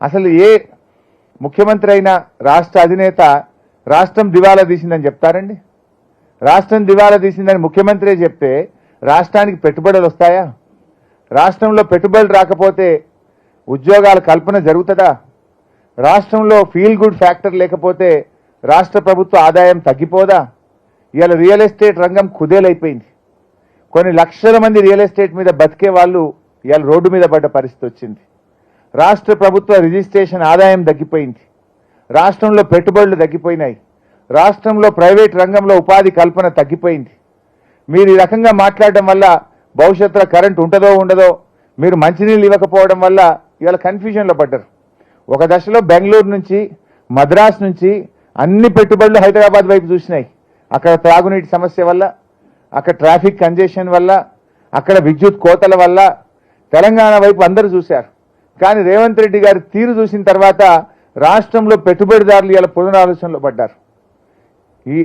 అసలు ఏ ముఖ్యమంత్రి అయినా రాష్ట్ర అధినేత రాష్ట్రం దివాలా తీసిందని చెప్తారండి? రాష్ట్రం దివాలా తీసిందని ముఖ్యమంత్రి చెప్తే రాష్ట్రానికి పెట్టుబడులు వస్తాయా? రాష్ట్రంలో పెట్టుబడులు రాకపోతే ఉద్యోగాల కల్పన జరుగుతుందా? రాష్ట్రంలో ఫీల్ గుడ్ ఫ్యాక్టర్ లేకపోతే రాష్ట్ర ప్రభుత్వ ఆదాయం తగ్గిపోదా? ఇవాళ రియల్ ఎస్టేట్ రంగం కుదేలైపోయింది. కొన్ని లక్షల మంది రియల్ ఎస్టేట్ మీద బతికే వాళ్ళు ఇవాళ రోడ్డు మీద పడ్డ పరిస్థితి వచ్చింది. రాష్ట్ర ప్రభుత్వ రిజిస్ట్రేషన్ ఆదాయం తగ్గిపోయింది. రాష్ట్రంలో పెట్టుబడులు తగ్గిపోయినాయి. రాష్ట్రంలో ప్రైవేట్ రంగంలో ఉపాధి కల్పన తగ్గిపోయింది. మీరు ఈ రకంగా మాట్లాడడం వల్ల భవిష్యత్తులో కరెంట్ ఉంటుందో ఉండదో మీరు మంచినీళ్ళు ఇవ్వకపోవడం వల్ల ఇవాళ కన్ఫ్యూజన్లో పడ్డారు. ఒక దశలో బెంగళూరు నుంచి మద్రాస్ నుంచి అన్ని పెట్టుబడులు హైదరాబాద్ వైపు చూసినాయి. అక్కడ త్రాగునీటి సమస్య వల్ల అక్కడ ట్రాఫిక్ కంజెషన్ వల్ల అక్కడ విద్యుత్ కోతల వల్ల తెలంగాణ వైపు అందరూ చూశారు. కానీ రేవంత్ రెడ్డి గారి తీరు చూసిన తర్వాత రాష్ట్రంలో పెట్టుబడిదారులు ఇలా పునరాలోచనలో పడ్డారు. ఈ